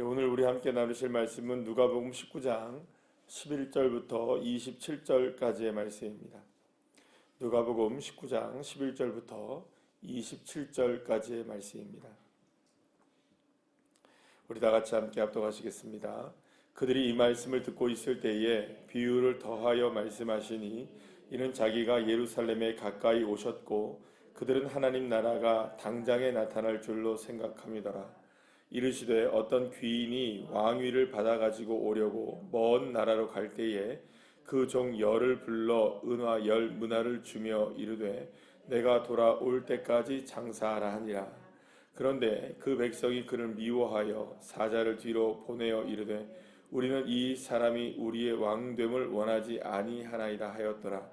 예, 오늘 우리 함께 나누실 말씀은 누가복음 19장 11절부터 27절까지의 말씀입니다. 누가복음 19장 11절부터 27절까지의 말씀입니다. 우리 다 같이 함께 합독하시겠습니다. 그들이 이 말씀을 듣고 있을 때에 비유를 더하여 말씀하시니 이는 자기가 예루살렘에 가까이 오셨고 그들은 하나님 나라가 당장에 나타날 줄로 생각함이더라. 이르시되 어떤 귀인이 왕위를 받아 가지고 오려고 먼 나라로 갈 때에 그 종 열을 불러 은화 열 문화를 주며 이르되 내가 돌아올 때까지 장사하라 하니라. 그런데 그 백성이 그를 미워하여 사자를 뒤로 보내어 이르되 우리는 이 사람이 우리의 왕됨을 원하지 아니하나이다 하였더라.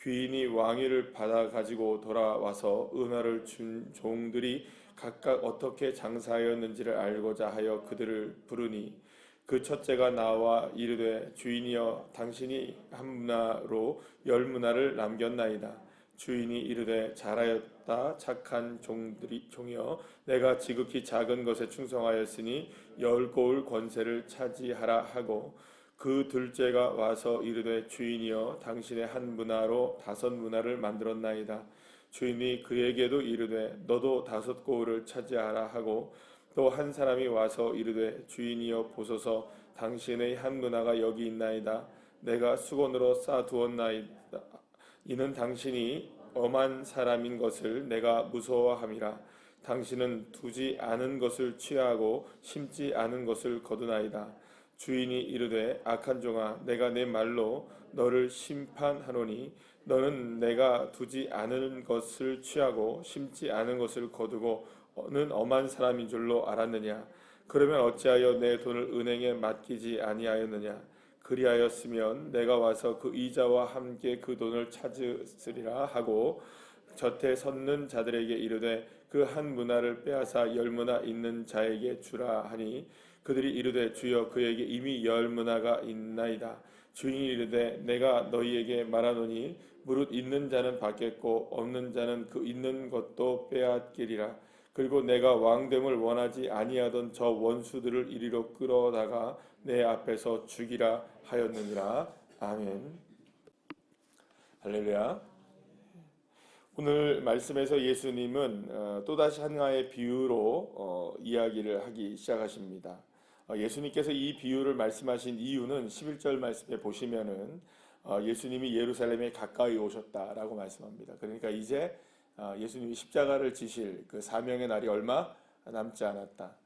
귀인이 왕위를 받아 가지고 돌아와서 은화를 준 종들이 각각 어떻게 장사하였는지를 알고자 하여 그들을 부르니 그 첫째가 나와 이르되 주인이여 당신이 한 문화로 열 문화를 남겼나이다. 주인이 이르되 잘하였다 착한 종들이 종이여 내가 지극히 작은 것에 충성하였으니 열 고을 권세를 차지하라 하고 그 둘째가 와서 이르되 주인이여 당신의 한 문화로 다섯 문화를 만들었나이다. 주인이 그에게도 이르되 너도 다섯 고을을 차지하라 하고 또 한 사람이 와서 이르되 주인이여 보소서 당신의 한 문화가 여기 있나이다. 내가 수건으로 쌓아두었나이다. 이는 당신이 엄한 사람인 것을 내가 무서워함이라. 당신은 두지 않은 것을 취하고 심지 않은 것을 거두나이다. 주인이 이르되 악한 종아 내가 내 말로 너를 심판하노니 너는 내가 두지 않은 것을 취하고 심지 않은 것을 거두고 는 엄한 사람인 줄로 알았느냐? 그러면 어찌하여 내 돈을 은행에 맡기지 아니하였느냐? 그리하였으면 내가 와서 그 이자와 함께 그 돈을 찾으리라 하고 젖에 섰는 자들에게 이르되 그 한 문화를 빼앗아 열 문화 있는 자에게 주라 하니 그들이 이르되 주여 그에게 이미 열 문화가 있나이다. 주인이 이르되 내가 너희에게 말하노니 무릇 있는 자는 받겠고 없는 자는 그 있는 것도 빼앗기리라. 그리고 내가 왕됨을 원하지 아니하던 저 원수들을 이리로 끌어다가 내 앞에서 죽이라 하였느니라. 아멘. 할렐루야. 오늘 말씀에서 예수님은 어, 또다시 한가의 비유로 어, 이야기를 하기 시작하십니다. 어, 예수님께서 이 비유를 말씀하신 이유는 11절 말씀에 보시면은 예수님이 예루살렘에 가까이 오셨다라고 말씀합니다. 그러니까 이제 예수님이 십자가를 지실 그 사명의 날이 얼마 남지 않았다.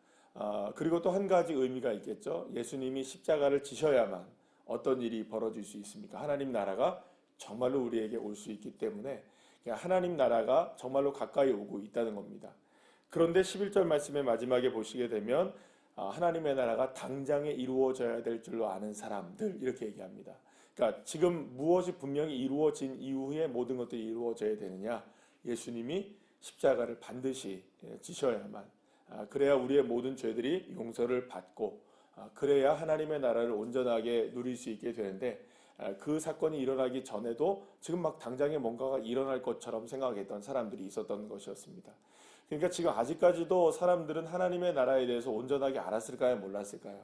그리고 또 한 가지 의미가 있겠죠. 예수님이 십자가를 지셔야만 어떤 일이 벌어질 수 있습니까? 하나님 나라가 정말로 우리에게 올 수 있기 때문에 하나님 나라가 정말로 가까이 오고 있다는 겁니다. 그런데 11절 말씀의 마지막에 보시게 되면 아, 하나님의 나라가 당장에 이루어져야 될 줄로 아는 사람들 이렇게 얘기합니다. 그러니까 지금 무엇이 분명히 이루어진 이후에 모든 것들이 이루어져야 되느냐? 예수님이 십자가를 반드시 예, 지셔야만 아, 그래야 우리의 모든 죄들이 용서를 받고 아, 그래야 하나님의 나라를 온전하게 누릴 수 있게 되는데 그 사건이 일어나기 전에도 지금 막 당장에 뭔가가 일어날 것처럼 생각했던 사람들이 있었던 것이었습니다. 그러니까 지금 아직까지도 사람들은 하나님의 나라에 대해서 온전하게 알았을까요? 몰랐을까요?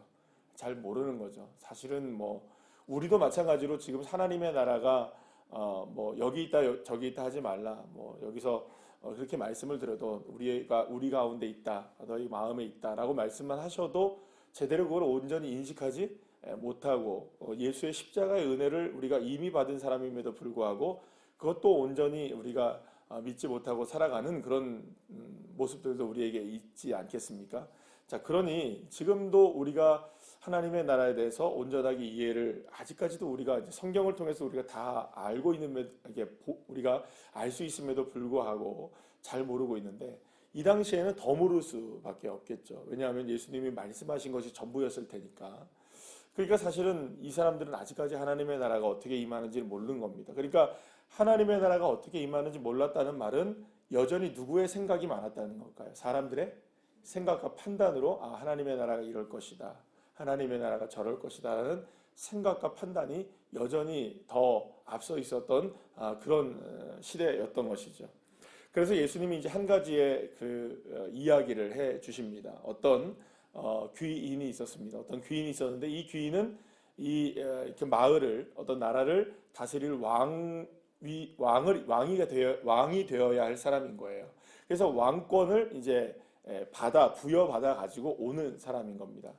잘 모르는 거죠. 사실은 뭐 우리도 마찬가지로 지금 하나님의 나라가 어 뭐 여기 있다 저기 있다 하지 말라. 뭐 여기서 어 그렇게 말씀을 드려도 우리가 우리 가운데 있다. 너희 마음에 있다라고 말씀만 하셔도 제대로 그걸 온전히 인식하지 못하고 어, 예수의 십자가의 은혜를 우리가 이미 받은 사람임에도 불구하고 그것도 온전히 우리가 아, 믿지 못하고 살아가는 그런 음, 모습들도 우리에게 있지 않겠습니까? 자, 그러니 지금도 우리가 하나님의 나라에 대해서 온전하게 이해를 아직까지도 우리가 성경을 통해서 우리가 다 알고 있는 이게 우리가 알 수 있음에도 불구하고 잘 모르고 있는데 이 당시에는 더 모를 수밖에 없겠죠. 왜냐하면 예수님이 말씀하신 것이 전부였을 테니까. 그러니까 사실은 이 사람들은 아직까지 하나님의 나라가 어떻게 임하는지를 모르는 겁니다. 그러니까 하나님의 나라가 어떻게 임하는지 몰랐다는 말은 여전히 누구의 생각이 많았다는 걸까요? 사람들의 생각과 판단으로 아 하나님의 나라가 이럴 것이다. 하나님의 나라가 저럴 것이다라는 생각과 판단이 여전히 더 앞서 있었던 아, 그런 어, 시대였던 것이죠. 그래서 예수님이 이제 한 가지의 그 어, 이야기를 해 주십니다. 어떤 어, 귀인이 있었습니다. 어떤 귀인이 있었는데 이 귀인은 이 마을을 어떤 나라를 다스릴 왕 위, 왕을 왕이가 되어 왕이 되어야 할 사람인 거예요. 그래서 왕권을 이제 에, 받아 부여받아 가지고 오는 사람인 겁니다.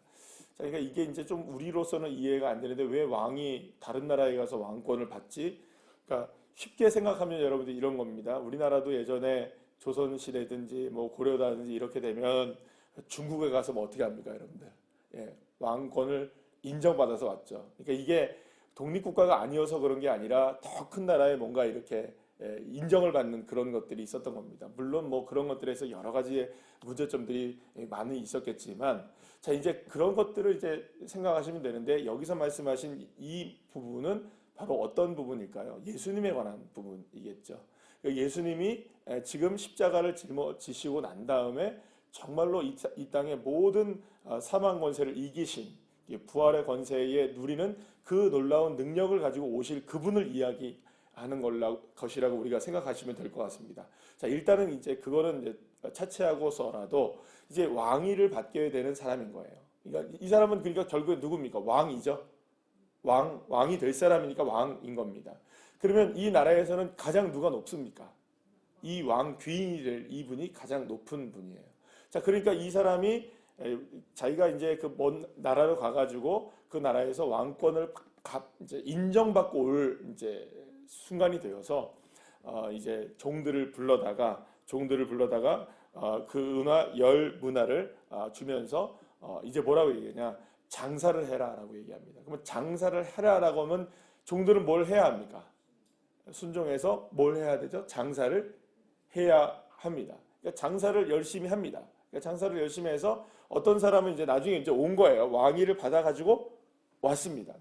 자, 그러니까 이게 이제 좀 우리로서는 이해가 안 되는데 왜 왕이 다른 나라에 가서 왕권을 받지? 그러니까 쉽게 생각하면 여러분들 이런 겁니다. 우리나라도 예전에 조선 시대든지 뭐 고려다든지 이렇게 되면 중국에 가서 뭐 어떻게 합니까, 여러분들? 예, 왕권을 인정받아서 왔죠. 그러니까 이게 독립국가가 아니어서 그런 게 아니라 더 큰 나라에 뭔가 이렇게 예, 인정을 받는 그런 것들이 있었던 겁니다. 물론 뭐 그런 것들에서 여러 가지의 문제점들이 많이 있었겠지만 자 이제 그런 것들을 이제 생각하시면 되는데 여기서 말씀하신 이 부분은 바로 어떤 부분일까요? 예수님에 관한 부분이겠죠. 그러니까 예수님이 에, 지금 십자가를 짊어지시고 난 다음에 정말로 이, 땅의 모든 어, 사망 권세를 이기신 이 부활의 권세에 누리는 그 놀라운 능력을 가지고 오실 그분을 이야기 하는 것이라고 우리가 생각하시면 될 것 같습니다. 자, 일단은 이제 그거는 이제 차치하고서라도 이제 왕위를 받게 되는 사람인 거예요. 그러니까 이 사람은 그러니까 결국에 누굽니까? 왕이죠. 왕, 왕이 될 사람이니까 왕인 겁니다. 그러면 이 나라에서는 가장 누가 높습니까? 이 왕 귀인이 될 이분이 가장 높은 분이에요. 자, 그러니까 이 사람이 에, 자기가 이제 그 먼 나라로 가가지고 그 나라에서 왕권을 인정받고 올 이제 순간이 되어서 어, 이제 종들을 불러다가 종들을 불러다가 어, 그 은화 열 문화를 어, 주면서 어, 이제 뭐라고 얘기하냐 장사를 해라라고 얘기합니다. 그러면 장사를 해라라고 하면 종들은 뭘 해야 합니까? 순종해서 뭘 해야 되죠? 장사를 해야 합니다. 그러니까 장사를 열심히 합니다. 그러니까 장사를 열심히 해서 어떤 사람은 이제 나중에 이제 온 거예요. 왕위를 받아가지고 왔습니다.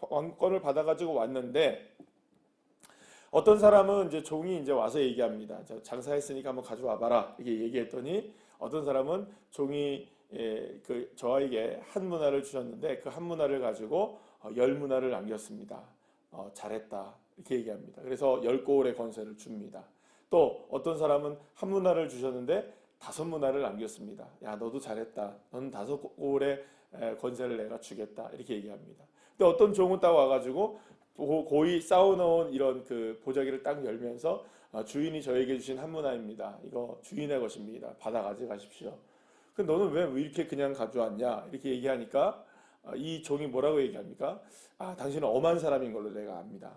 왕권을 받아가지고 왔는데 어떤 사람은 이제 종이 이제 와서 얘기합니다. 저 장사했으니까 한번 가져와 봐라 이렇게 얘기했더니 어떤 사람은 종이 예, 그 저에게 한 문화를 주셨는데 그 한 문화를 가지고 어, 열 문화를 남겼습니다. 어, 잘했다 이렇게 얘기합니다. 그래서 열 고울의 권세를 줍니다. 또 어떤 사람은 한 문화를 주셨는데 다섯 문화를 남겼습니다. 야 너도 잘했다. 너는 다섯 고울의 에, 권세를 내가 주겠다 이렇게 얘기합니다. 근데 어떤 종은 딱 와가지고 고- 고이 쌓아놓은 이런 그 보자기를 딱 열면서 아, 주인이 저에게 주신 한 문화입니다. 이거 주인의 것입니다. 받아 가져가십시오. 그 너는 왜 이렇게 그냥 가져왔냐 이렇게 얘기하니까 아, 이 종이 뭐라고 얘기합니까? 아 당신은 엄한 사람인 걸로 내가 압니다.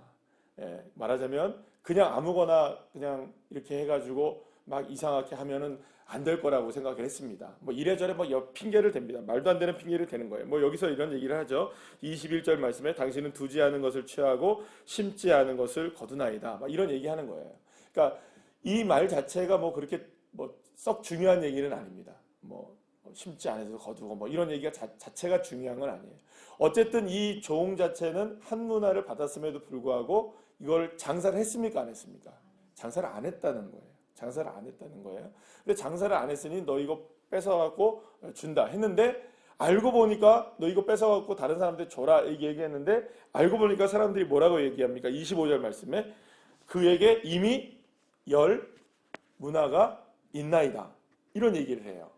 예, 말하자면 그냥 아무거나 그냥 이렇게 해가지고 막 이상하게 하면은 안 될 거라고 생각을 했습니다. 뭐 이래저래 뭐 여- 핑계를 댑니다. 말도 안 되는 핑계를 대는 거예요. 뭐 여기서 이런 얘기를 하죠. 21절 말씀에 당신은 두지 않은 것을 취하고 심지 않은 것을 거두나이다. 막 이런 얘기하는 거예요. 그러니까 이 말 자체가 뭐 그렇게 뭐 썩 중요한 얘기는 아닙니다. 뭐 심지 않아서 거두고 뭐 이런 얘기가 자, 자체가 중요한 건 아니에요. 어쨌든 이종 자체는 한 문화를 받았음에도 불구하고 이걸 장사를 했습니까 안 했습니까? 장사를 안 했다는 거예요. 장사를 안 했다는 거예요. 근데 장사를 안 했으니 너 이거 뺏어갖고 준다 했는데 알고 보니까 너 이거 뺏어갖고 다른 사람들 줘라 얘기했는데 알고 보니까 사람들이 뭐라고 얘기합니까? 25절 말씀에 그에게 이미 열 문화가 있나이다 이런 얘기를 해요.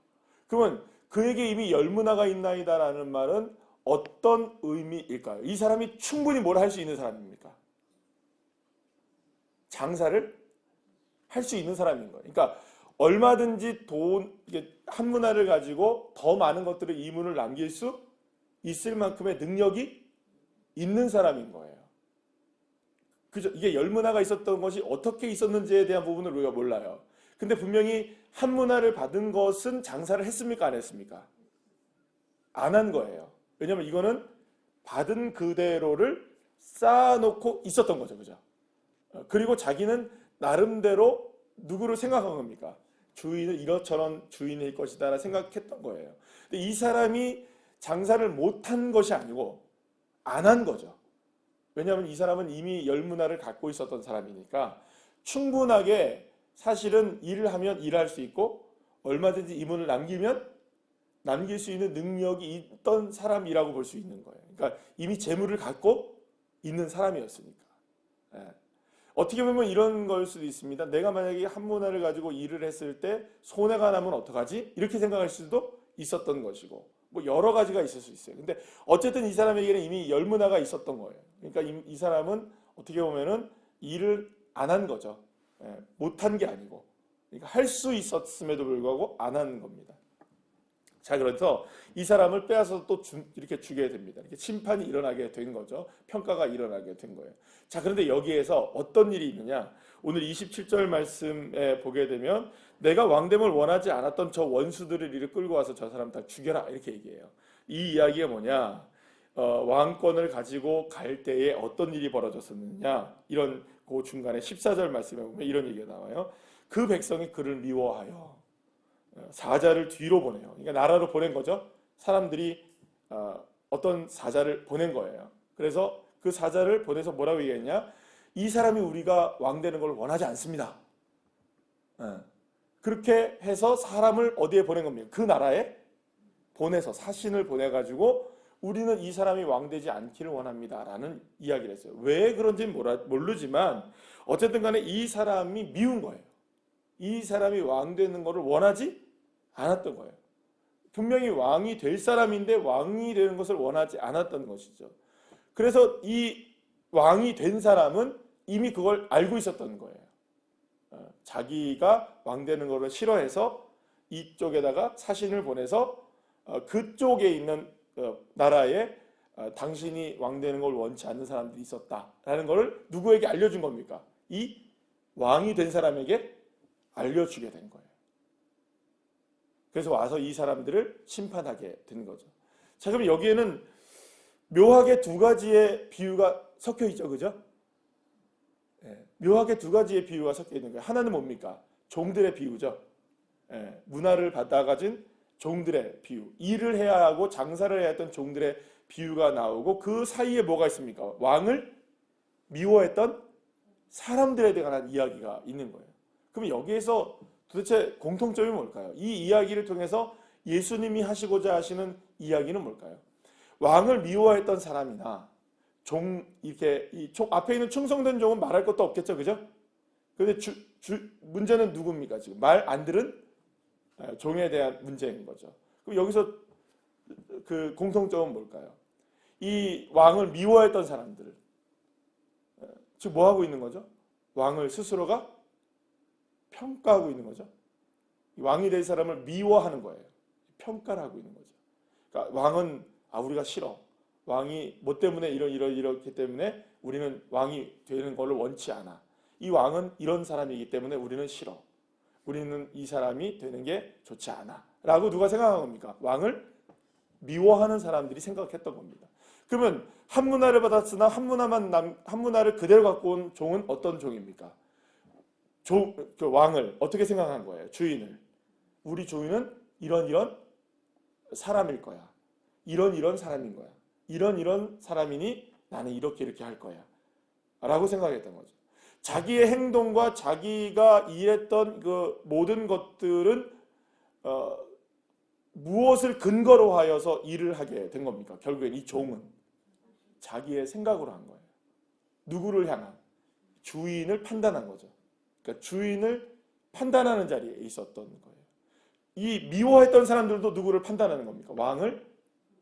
그러면 그에게 이미 열 문화가 있나이다라는 말은 어떤 의미일까요? 이 사람이 충분히 뭘 할 수 있는 사람입니까? 장사를 할 수 있는 사람인 거예요. 그러니까 얼마든지 돈, 한 문화를 가지고 더 많은 것들을 이문을 남길 수 있을 만큼의 능력이 있는 사람인 거예요. 그죠? 이게 열 문화가 있었던 것이 어떻게 있었는지에 대한 부분을 우리가 몰라요. 근데 분명히 한 문화를 받은 것은 장사를 했습니까? 안 했습니까? 안 한 거예요. 왜냐면 이거는 받은 그대로를 쌓아놓고 있었던 거죠. 그죠? 어, 그리고 자기는 나름대로 누구를 생각한 겁니까? 주인은 이렇저런 주인일 것이다라 생각했던 거예요. 근데 이 사람이 장사를 못한 것이 아니고 안 한 거죠. 왜냐하면 이 사람은 이미 열 문화를 갖고 있었던 사람이니까 충분하게 사실은 일을 하면 일할 수 있고 얼마든지 이문을 남기면 남길 수 있는 능력이 있던 사람이라고 볼 수 있는 거예요. 그러니까 이미 재물을 갖고 있는 사람이었으니까. 예. 어떻게 보면 이런 걸 수도 있습니다. 내가 만약에 한 문화를 가지고 일을 했을 때 손해가 나면 어떡하지? 이렇게 생각할 수도 있었던 것이고 뭐 여러 가지가 있을 수 있어요. 근데 어쨌든 이 사람에게는 이미 열 문화가 있었던 거예요. 그러니까 이, 이 사람은 어떻게 보면은 일을 안 한 거죠. 예, 못한 게 아니고 그러니까 할 수 있었음에도 불구하고 안 한 겁니다. 자, 그래서 이 사람을 빼앗아서 또 주- 이렇게 주게 됩니다. 이렇게 심판이 일어나게 된 거죠. 평가가 일어나게 된 거예요. 자, 그런데 여기에서 어떤 일이 있느냐? 오늘 27절 말씀에 보게 되면 내가 왕됨을 원하지 않았던 저 원수들을 이리 끌고 와서 저 사람 다 죽여라 이렇게 얘기해요. 이 이야기가 뭐냐? 어, 왕권을 가지고 갈 때에 어떤 일이 벌어졌었느냐? 이런 그 중간에 14절 말씀에 보면 이런 얘기가 나와요. 그 백성이 그를 미워하여 어, 사자를 뒤로 보내요. 그러니까 나라로 보낸 거죠. 사람들이 어, 어떤 사자를 보낸 거예요. 그래서 그 사자를 보내서 뭐라고 얘기했냐? 이 사람이 우리가 왕 되는 걸 원하지 않습니다. 어, 그렇게 해서 사람을 어디에 보낸 겁니까? 그 나라에 보내서 사신을 보내가지고 우리는 이 사람이 왕 되지 않기를 원합니다 라는 이야기를 했어요. 왜 그런지는 모르지만 어쨌든 간에 이 사람이 미운 거예요. 이 사람이 왕 되는 것을 원하지 않았던 거예요. 분명히 왕이 될 사람인데 왕이 되는 것을 원하지 않았던 것이죠. 그래서 이 왕이 된 사람은 이미 그걸 알고 있었던 거예요. 어, 자기가 왕 되는 것을 싫어해서 이쪽에다가 사신을 보내서 어, 그쪽에 있는 어, 나라에 어, 당신이 왕 되는 걸 원치 않는 사람들이 있었다라는 것을 누구에게 알려준 겁니까? 이 왕이 된 사람에게 알려주게 된 거예요. 그래서 와서 이 사람들을 심판하게 된 거죠. 자, 그럼 여기에는 묘하게 두 가지의 비유가 섞여 있죠, 그죠? 예, 묘하게 두 가지의 비유가 섞여 있는 거예요. 하나는 뭡니까? 종들의 비유죠. 예, 문화를 받아가진 종들의 비유. 일을 해야 하고 장사를 해야 했던 종들의 비유가 나오고 그 사이에 뭐가 있습니까? 왕을 미워했던 사람들에 대한 이야기가 있는 거예요. 그럼 여기에서 도대체 공통점이 뭘까요? 이 이야기를 통해서 예수님이 하시고자 하시는 이야기는 뭘까요? 왕을 미워했던 사람이나 종 이렇게 이 총, 앞에 있는 충성된 종은 말할 것도 없겠죠, 그죠? 근데 주, 주, 문제는 누굽니까 지금 말 안 들은 아, 종에 대한 문제인 거죠. 그럼 여기서 그 공통점은 뭘까요? 이 왕을 미워했던 사람들 어, 지금 뭐 하고 있는 거죠? 왕을 스스로가 평가하고 있는 거죠. 이 왕이 될 사람을 미워하는 거예요. 평가를 하고 있는 거죠. 그러니까 왕은 아 우리가 싫어. 왕이 뭐 때문에 이런 이런 이렇기 때문에 우리는 왕이 되는 것을 원치 않아. 이 왕은 이런 사람이기 때문에 우리는 싫어. 우리는 이 사람이 되는 게 좋지 않아. 라고 누가 생각한 겁니까? 왕을 미워하는 사람들이 생각했던 겁니다. 그러면 한 문화를 받았으나 한 문화만 남, 한 문화를 그대로 갖고 온 종은 어떤 종입니까? 종, 그 왕을 어떻게 생각한 거예요? 주인을. 우리 주인은 이런 이런 사람일 거야. 이런 이런 사람인 거야. 이런 이런 사람이니 나는 이렇게 이렇게 할 거야. 라고 생각했던 거죠. 자기의 행동과 자기가 일했던 그 모든 것들은 어, 무엇을 근거로 하여서 일을 하게 된 겁니까? 결국엔 이 종은 자기의 생각으로 한 거예요. 누구를 향한 주인을 판단한 거죠. 그러니까 주인을 판단하는 자리에 있었던 거예요. 이 미워했던 사람들도 누구를 판단하는 겁니까? 왕을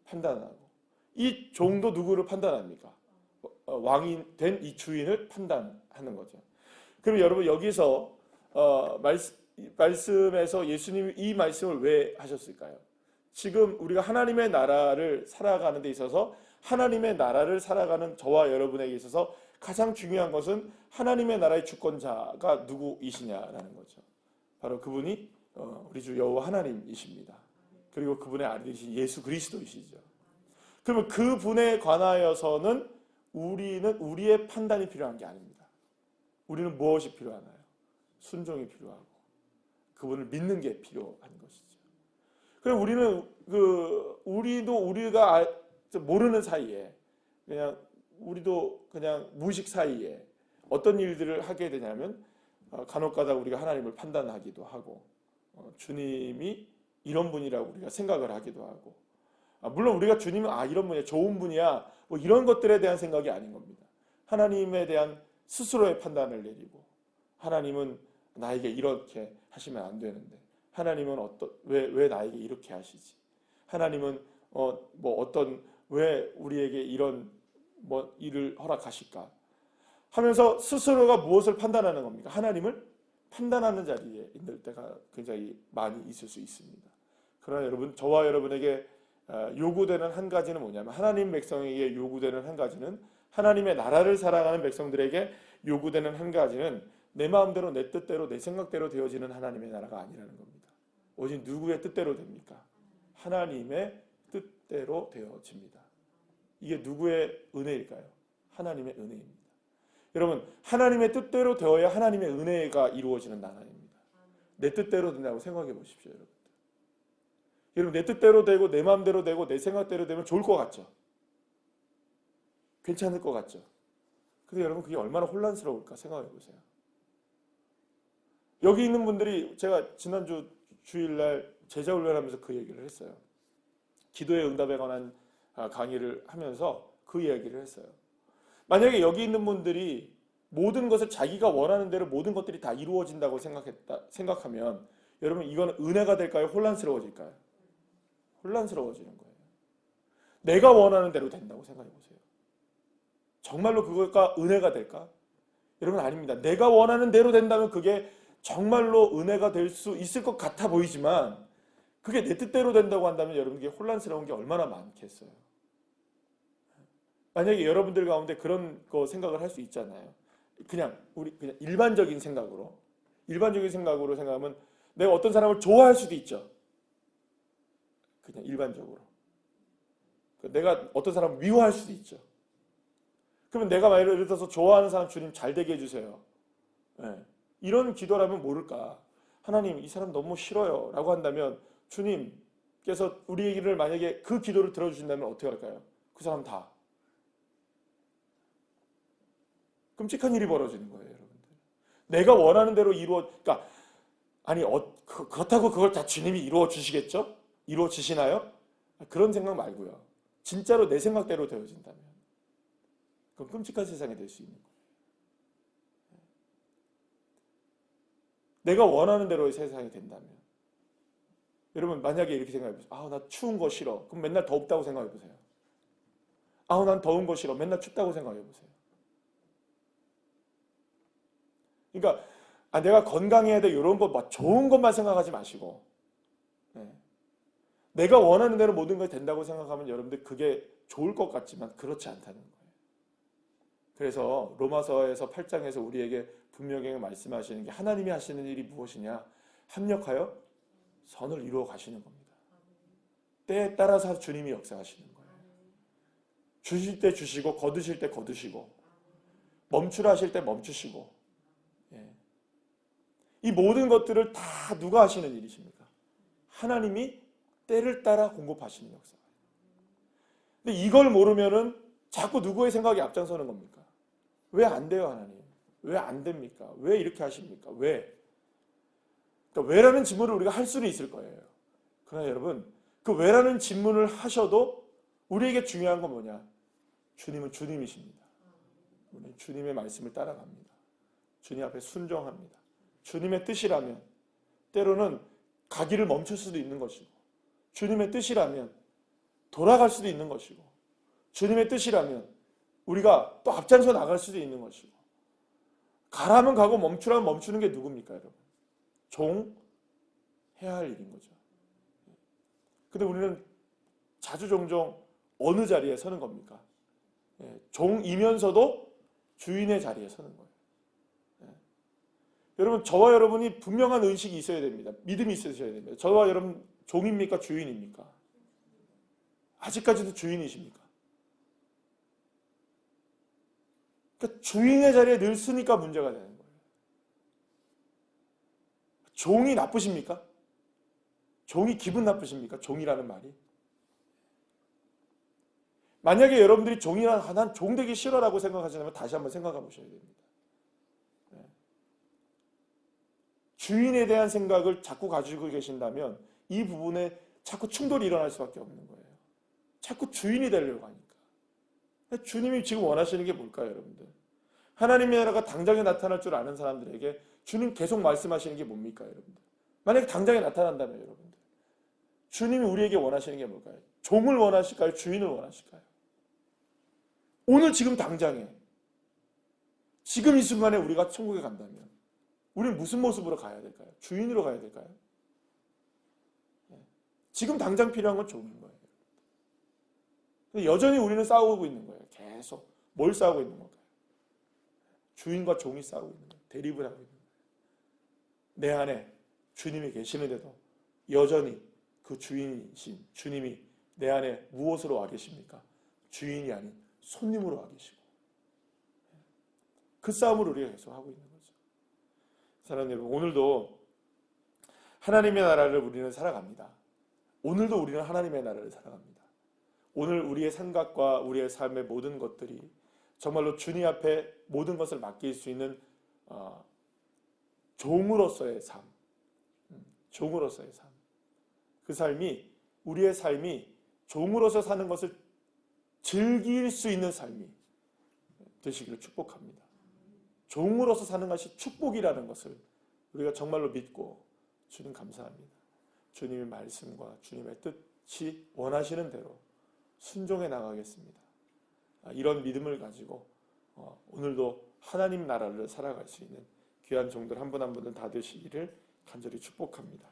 판단하고 이 종도 누구를 판단합니까? 어, 왕이 된 이 주인을 판단하는 거죠. 그럼 여러분 여기서 어, 말씀, 말씀 에서 예수님이 이 말씀을 왜 하셨을까요? 지금 우리가 하나님의 나라를 살아가는 데 있어서 하나님의 나라를 살아가는 저와 여러분에게 있어서 가장 중요한 것은 하나님의 나라의 주권자가 누구이시냐라는 거죠. 바로 그분이 어, 우리 주 여호와 하나님이십니다. 그리고 그분의 아들이신 예수 그리스도이시죠. 그러면 그 분에 관하여서는 우리는 우리의 판단이 필요한 게 아닙니다. 우리는 무엇이 필요하나요? 순종이 필요하고 그분을 믿는 게 필요한 것이죠. 그럼 우리는 그 우리도 우리가 알- 모르는 사이에 그냥 우리도 그냥 무의식 사이에 어떤 일들을 하게 되냐면 어, 간혹가다 우리가 하나님을 판단하기도 하고 어, 주님이 이런 분이라고 우리가 생각을 하기도 하고 아, 물론 우리가 주님은 아 이런 분이야 좋은 분이야 뭐 이런 것들에 대한 생각이 아닌 겁니다. 하나님에 대한 스스로의 판단을 내리고 하나님은 나에게 이렇게 하시면 안 되는데 하나님은 어떤 왜 왜 나에게 이렇게 하시지? 하나님은 어, 뭐 어떤 왜 우리에게 이런 뭐 일을 허락하실까 하면서 스스로가 무엇을 판단하는 겁니까? 하나님을 판단하는 자리에 있을 때가 굉장히 많이 있을 수 있습니다. 그러나 여러분 저와 여러분에게 어, 요구되는 한 가지는 뭐냐면 하나님 백성에게 요구되는 한 가지는 하나님의 나라를 살아가는 백성들에게 요구되는 한 가지는 내 마음대로 내 뜻대로 내 생각대로 되어지는 하나님의 나라가 아니라는 겁니다. 오직 누구의 뜻대로 됩니까? 하나님의 뜻대로 되어집니다. 이게 누구의 은혜일까요? 하나님의 은혜입니다. 여러분, 하나님의 뜻대로 되어야 하나님의 은혜가 이루어지는 나라입니다. 내 뜻대로 된다고 생각해 보십시오, 여러분. 여러분, 내 뜻대로 되고 내 마음대로 되고 내 생각대로 되면 좋을 것 같죠? 괜찮을 것 같죠? 근데 여러분, 그게 얼마나 혼란스러울까 생각해 보세요. 여기 있는 분들이 제가 지난주 주일날 제자 훈련하면서 그 얘기를 했어요. 기도의 응답에 관한 아, 강의를 하면서 그 이야기를 했어요. 만약에 여기 있는 분들이 모든 것을 자기가 원하는 대로 모든 것들이 다 이루어진다고 생각했다 생각하면 여러분 이거는 은혜가 될까요? 혼란스러워질까요? 혼란스러워지는 거예요. 내가 원하는 대로 된다고 생각해 보세요. 정말로 그것과 은혜가 될까? 여러분 아닙니다. 내가 원하는 대로 된다면 그게 정말로 은혜가 될 수 있을 것 같아 보이지만 그게 내 뜻대로 된다고 한다면 여러분 게 혼란스러운 게 얼마나 많겠어요. 만약에 여러분들 가운데 그런 거 생각을 할 수 있잖아요. 그냥 우리 그냥 일반적인 생각으로 일반적인 생각으로 생각하면 내가 어떤 사람을 좋아할 수도 있죠. 그냥 일반적으로. 내가 어떤 사람을 미워할 수도 있죠. 그러면 내가 만약 예를 들어서 좋아하는 사람 주님 잘 되게 해주세요. 네. 이런 기도라면 모를까? 하나님 이 사람 너무 싫어요 라고 한다면 주님께서 우리를 만약에 그 기도를 들어주신다면 어떻게 할까요? 그 사람 다 끔찍한 일이 벌어지는 거예요 여러분들 내가 원하는 대로 이루어 그러니까 아니 어, 그, 그렇다고 그걸 다 주님이 이루어 주시겠죠? 이루어 주시나요? 그런 생각 말고요 진짜로 내 생각대로 되어진다면 그럼 끔찍한 세상이 될 수 있는 거예요 내가 원하는 대로의 세상이 된다면 여러분 만약에 이렇게 생각해 보세요. 아우 나 추운 거 싫어. 그럼 맨날 덥다고 생각해 보세요. 아우 난 더운 거 싫어. 맨날 춥다고 생각해 보세요. 그러니까 아, 내가 건강해야 돼 이런 거 좋은 것만 생각하지 마시고 네. 내가 원하는 대로 모든 것이 된다고 생각하면 여러분들 그게 좋을 것 같지만 그렇지 않다는 거예요. 그래서 로마서에서 8장에서 우리에게 분명히 말씀하시는 게 하나님이 하시는 일이 무엇이냐? 합력하여 선을 이루어 가시는 겁니다. 때에 따라서 주님이 역사하시는 거예요. 주실 때 주시고 거두실 때 거두시고 멈추라 하실 때 멈추시고 예. 이 모든 것들을 다 누가 하시는 일이십니까? 하나님이 때를 따라 공급하시는 역사. 근데 이걸 모르면은 자꾸 누구의 생각이 앞장서는 겁니까? 왜 안 돼요, 하나님? 왜 안 됩니까? 왜 이렇게 하십니까? 왜? 그러니까 왜라는 질문을 우리가 할 수는 있을 거예요. 그러나 여러분, 그 왜라는 질문을 하셔도 우리에게 중요한 건 뭐냐? 주님은 주님이십니다. 우리는 주님의 말씀을 따라갑니다. 주님 앞에 순종합니다. 주님의 뜻이라면 때로는 가기를 멈출 수도 있는 것이고 주님의 뜻이라면 돌아갈 수도 있는 것이고 주님의 뜻이라면 우리가 또 앞장서 나갈 수도 있는 것이고 가라면 가고 멈추라면 멈추는 게 누굽니까 여러분? 종 해야 할 일인 거죠. 근데 우리는 자주 종종 어느 자리에 서는 겁니까? 예, 종이면서도 주인의 자리에 서는 거예요. 예. 여러분 저와 여러분이 분명한 의식이 있어야 됩니다. 믿음이 있으셔야 됩니다. 저와 여러분 종입니까 주인입니까? 아직까지도 주인이십니까? 그러니까 주인의 자리에 늘 쓰니까 문제가 되는 거예요. 종이 나쁘십니까? 종이 기분 나쁘십니까? 종이라는 말이. 만약에 여러분들이 종이란 난 종 되기 싫어라고 생각하시면 다시 한번 생각해 보셔야 됩니다. 네. 주인에 대한 생각을 자꾸 가지고 계신다면 이 부분에 자꾸 충돌이 일어날 수밖에 없는 거예요. 자꾸 주인이 되려고 하니까. 주님이 지금 원하시는 게 뭘까요, 여러분들? 하나님의 나라가 당장에 나타날 줄 아는 사람들에게 주님 계속 말씀하시는 게 뭡니까, 여러분들? 만약에 당장에 나타난다면, 여러분들. 주님이 우리에게 원하시는 게 뭘까요? 종을 원하실까요? 주인을 원하실까요? 오늘 지금 당장에 지금 이 순간에 우리가 천국에 간다면 우리는 무슨 모습으로 가야 될까요? 주인으로 가야 될까요? 예. 지금 당장 필요한 건 종인 거예요. 근데 여전히 우리는 싸우고 있는 거예요. 계속 뭘 싸우고 있는 걸까요? 주인과 종이 싸우고 있는 거예요. 대립을 하고 있는 거예요. 내 안에 주님이 계시는데도 여전히 그 주인이신 주님이 내 안에 무엇으로 와 계십니까? 주인이 아닌 손님으로 와 계시고 그 싸움을 우리가 계속 하고 있는 거죠. 사랑하는 여러분, 오늘도 하나님의 나라를 우리는 살아갑니다. 오늘도 우리는 하나님의 나라를 살아갑니다. 오늘 우리의 생각과 우리의 삶의 모든 것들이 정말로 주님 앞에 모든 것을 맡길 수 있는 어, 종으로서의 삶, 음, 종으로서의 삶. 그 삶이 우리의 삶이 종으로서 사는 것을 즐길 수 있는 삶이 되시기를 축복합니다. 종으로서 사는 것이 축복이라는 것을 우리가 정말로 믿고 주님 감사합니다. 주님의 말씀과 주님의 뜻이 원하시는 대로 순종해 나가겠습니다. 아, 이런 믿음을 가지고 어, 오늘도 하나님 나라를 살아갈 수 있는 귀한 종들 한 분 한 분을 다 되시기를 간절히 축복합니다.